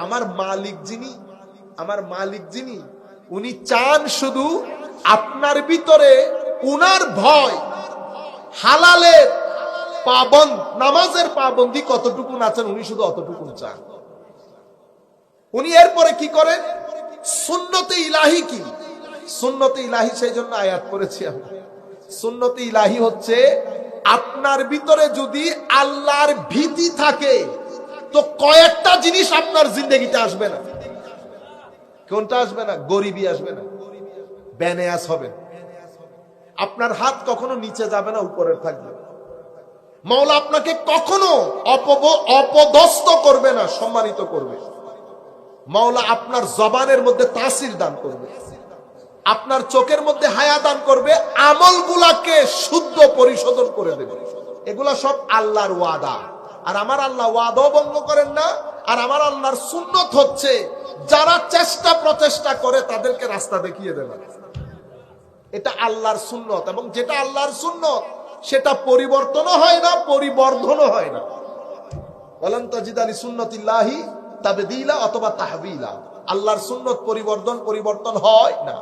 আমার মালিক যিনি, আমার মালিক যিনি, উনি চান শুধু আপনার ভিতরে উনার ভয়, হালালের পাবন নামাজের পাবন্দি কতটুকু আছেন উনি শুধু অতটুকু চান। উনি এরপরে কি করেন? সুন্নতে ইলাহি কি? সুন্নতে ইলাহি সেই জন্য আয়াত করেছি আমি সুন্নতে ইলাহি হচ্ছে আপনার ভিতরে যদি আল্লাহর ভীতি থাকে কয়েকটা জিনিস আপনার জিন্দগিতে আসবে না। কোনটা আসবে না? গরিবী আসবে না। ব্যানেয়াস হবে। আপনার হাত কখনো নিচে যাবে না, উপরে থাকবে। মাওলা আপনাকে কখনো অপব, অপদস্থ করবে না, সম্মানিত করবে। মাওলা আপনার জবানের মধ্যে তাসির দান করবে। আপনার চোখের মধ্যে হায়া দান করবে, আমলগুলাকে শুদ্ধ পরিশোধন করে দেবে। এগুলা সব আল্লাহর ওয়াদা। আর আমার আল্লাহ ওয়াদাও ভঙ্গ করেন না, আর আমার আল্লাহর সুন্নত হচ্ছে যারা চেষ্টা প্রচেষ্টা করে তাদেরকে রাস্তা দেখিয়ে দেবে। এটা আল্লাহর সুন্নত এবং যেটা আল্লাহর সুন্নত, সেটা পরিবর্তনও হয় না, পরিবর্ধনও হয় না। বলেন তাজিদালি সুন্নতিল্লাহি তবে দিলা অথবা তাহবিলা। আল্লাহর সুন্নত পরিবর্তন পরিবর্তন হয় না।